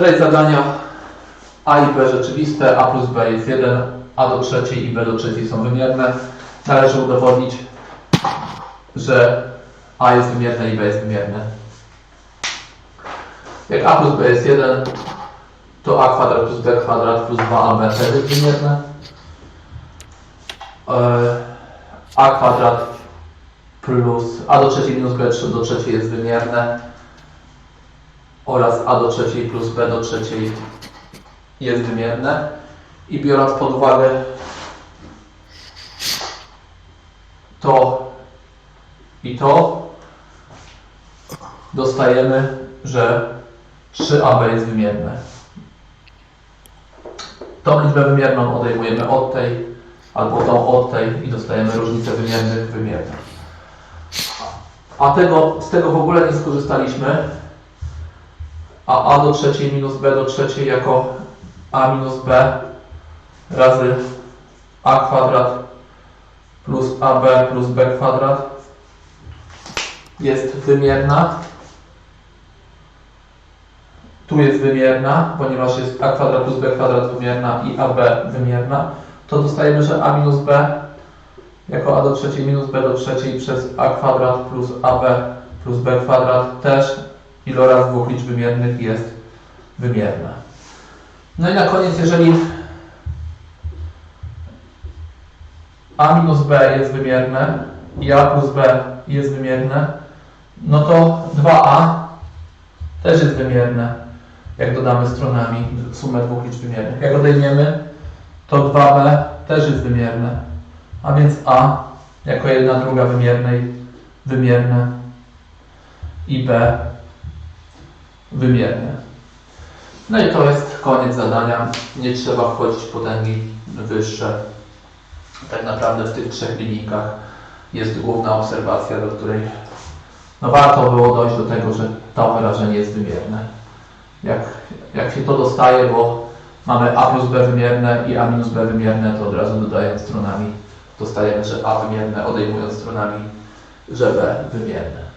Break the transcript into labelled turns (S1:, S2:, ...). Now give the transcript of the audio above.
S1: Treść zadania A i B rzeczywiste, A plus B jest 1, A do trzeciej i B do trzeciej są wymierne. Należy udowodnić, że A jest wymierne i B jest wymierne. Jak A plus B jest 1, to A kwadrat plus B kwadrat plus 2AB też jest wymierne. E, A kwadrat plus A do trzeciej minus B do trzeciej jest wymierne oraz A do trzeciej plus B do trzeciej jest wymierne i biorąc pod uwagę to i to dostajemy, że 3AB jest wymierne. Tą liczbę wymierną odejmujemy od tej albo tą od tej i dostajemy różnicę wymiernych wymiernych. A tego, z tego w ogóle nie skorzystaliśmy, a a do trzeciej minus b do trzeciej jako a minus b razy a kwadrat plus ab plus b kwadrat jest wymierna. Tu jest wymierna, ponieważ jest a kwadrat plus b kwadrat wymierna i ab wymierna. To dostajemy, że a minus b jako a do trzeciej minus b do trzeciej przez a kwadrat plus ab plus b kwadrat też iloraz dwóch liczb wymiernych jest wymierna. No i na koniec, jeżeli a minus b jest wymierne i a plus b jest wymierne, no to 2a też jest wymierne, jak dodamy stronami sumę dwóch liczb wymiernych. Jak odejmiemy, to 2b też jest wymierne, a więc a jako jedna druga wymiernej wymierne i b wymierne. No i to jest koniec zadania. Nie trzeba wchodzić w potęgi wyższe. Tak naprawdę w tych trzech linijkach jest główna obserwacja, do której no warto było dojść do tego, że to wyrażenie jest wymierne. Jak, jak się to dostaje, bo mamy a plus b wymierne i a minus b wymierne, to od razu dodając stronami dostajemy, że a wymierne, odejmując stronami, że b wymierne.